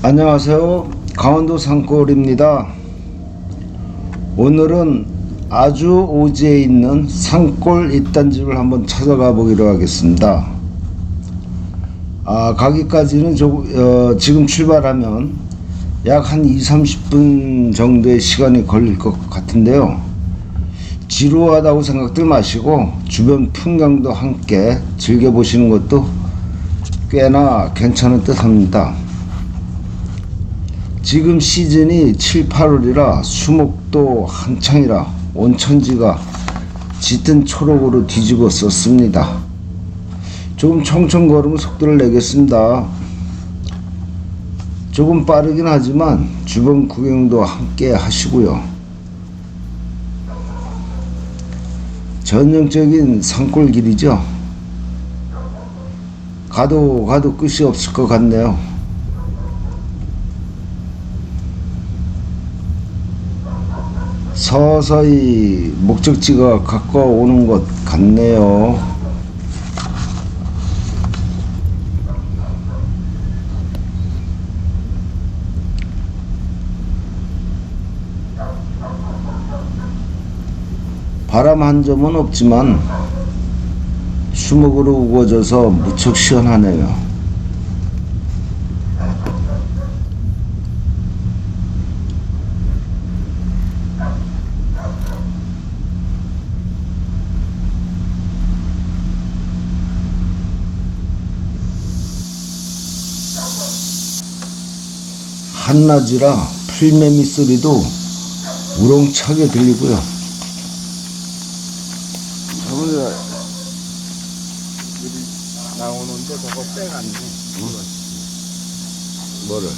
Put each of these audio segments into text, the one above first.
안녕하세요. 강원도 산골입니다. 오늘은 아주 오지에 있는 산골 입단집을 한번 찾아가 보기로 하겠습니다. 아, 가기까지는 조, 어, 지금 출발하면 약 한 2, 30분 정도의 시간이 걸릴 것 같은데요. 지루하다고 생각들 마시고 주변 풍경도 함께 즐겨보시는 것도 꽤나 괜찮은 듯 합니다. 지금 시즌이 7, 8월이라 수목도 한창이라 온천지가 짙은 초록으로 뒤집었었습니다. 조금 청청 걸으면 속도를 내겠습니다. 조금 빠르긴 하지만 주변 구경도 함께 하시고요. 전형적인 산골길이죠. 가도 가도 끝이 없을 것 같네요. 서서히 목적지가 가까워오는 것 같네요. 바람 한 점은 없지만 수목으로 우거져서 무척 시원하네요. 한낮이라 풀매미 소리도 우렁차게 들리고요. 저번에 나오는데 저거 빼갔네. 뭐를?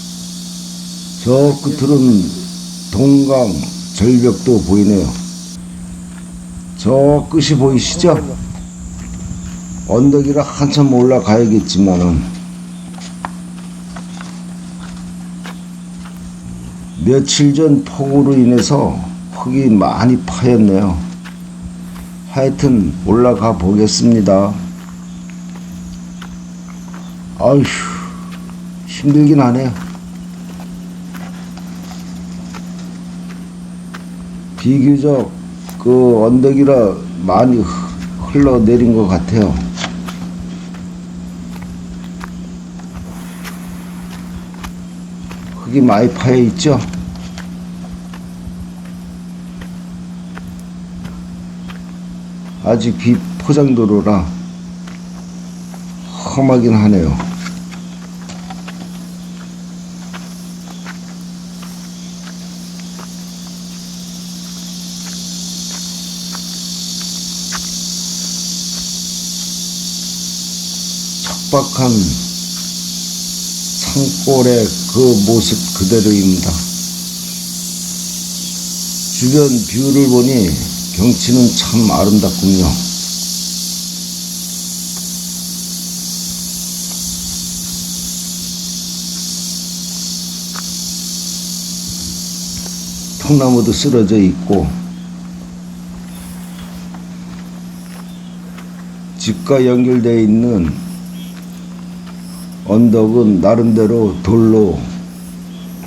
저 끝으로는 동강 절벽도 보이네요. 저 끝이 보이시죠? 언덕이라 한참 올라가야겠지만은 며칠 전 폭우로 인해서 흙이 많이 파였네요. 하여튼 올라가 보겠습니다. 아휴 힘들긴 하네요. 비교적 그 언덕이라 많이 흐- 흘러내린 것 같아요. 많이 파여 있죠? 아직 비 포장도로라 험하긴 하네요. 척박한 산골의 그 모습 그대로입니다. 주변 뷰를 보니 경치는 참 아름답군요. 통나무도 쓰러져 있고 집과 연결되어 있는 언덕은 나름대로 돌로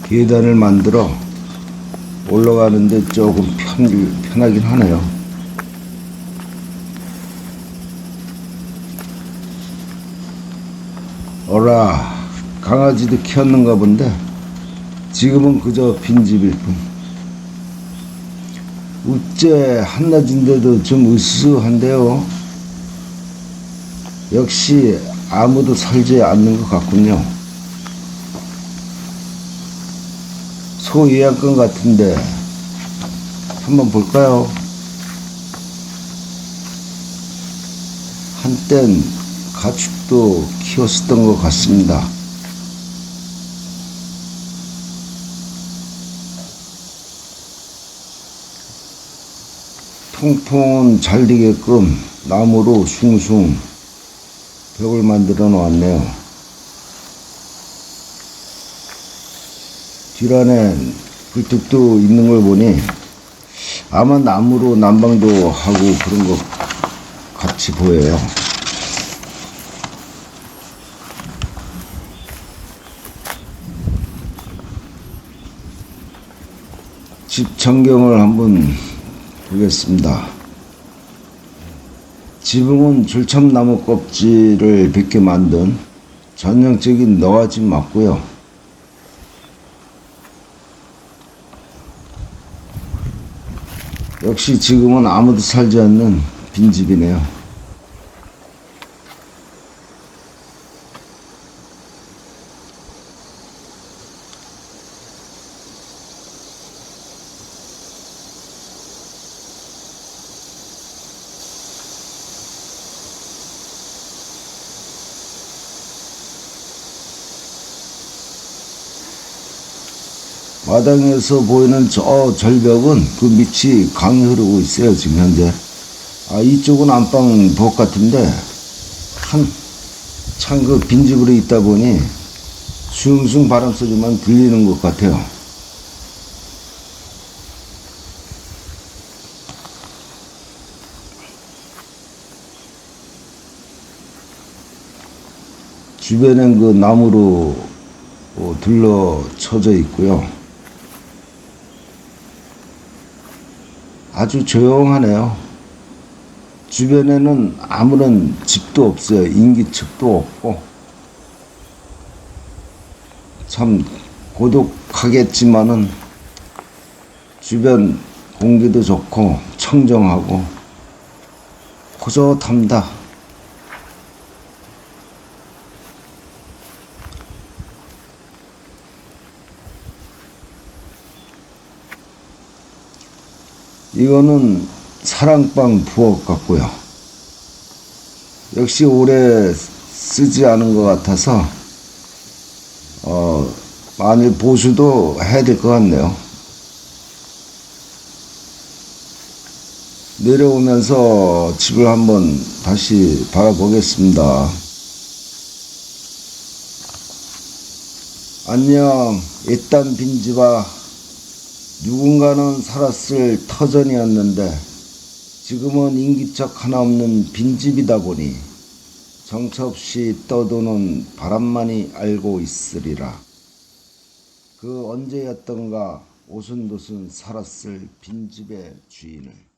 계단을 만들어 올라가는데 조금 편, 편하긴 하네요. 어라, 강아지도 키웠는가 본데 지금은 그저 빈집일 뿐. 우째 한낮인데도 좀 으스스한데요. 역시 아무도 살지 않는 것 같군요. 소 예약권 같은데 한번 볼까요? 한땐 가축도 키웠었던 것 같습니다. 통풍은 잘 되게끔 나무로 숭숭 벽을 만들어 놓았네요. 뒤란에 불뚝도 있는 걸 보니 아마 나무로 난방도 하고 그런 것 같이 보여요. 집 전경을 한번 보겠습니다. 지붕은 줄참나무 껍질을 빗게 만든 전형적인 너아집 맞고요. 역시 지금은 아무도 살지 않는 빈집이네요. 마당에서 보이는 저 절벽은 그 밑이 강이 흐르고 있어요, 지금 현재. 아, 이쪽은 안방 부엌 같은데, 한, 참 그 빈집으로 있다 보니, 숭숭 바람 소리만 들리는 것 같아요. 주변엔 그 나무로 어, 둘러쳐져 있고요. 아주 조용하네요. 주변에는 아무런 집도 없어요. 인기척도 없고. 참 고독하겠지만은 주변 공기도 좋고 청정하고 고젓합니다. 이거는 사랑방 부엌 같고요. 역시 오래 쓰지 않은 것 같아서 어, 만일 보수도 해야 될 것 같네요. 내려오면서 집을 한번 다시 바라보겠습니다. 안녕, 이딴 빈집아. 누군가는 살았을 터전이었는데 지금은 인기척 하나 없는 빈집이다 보니 정처 없이 떠도는 바람만이 알고 있으리라. 그 언제였던가 오순도순 살았을 빈집의 주인을.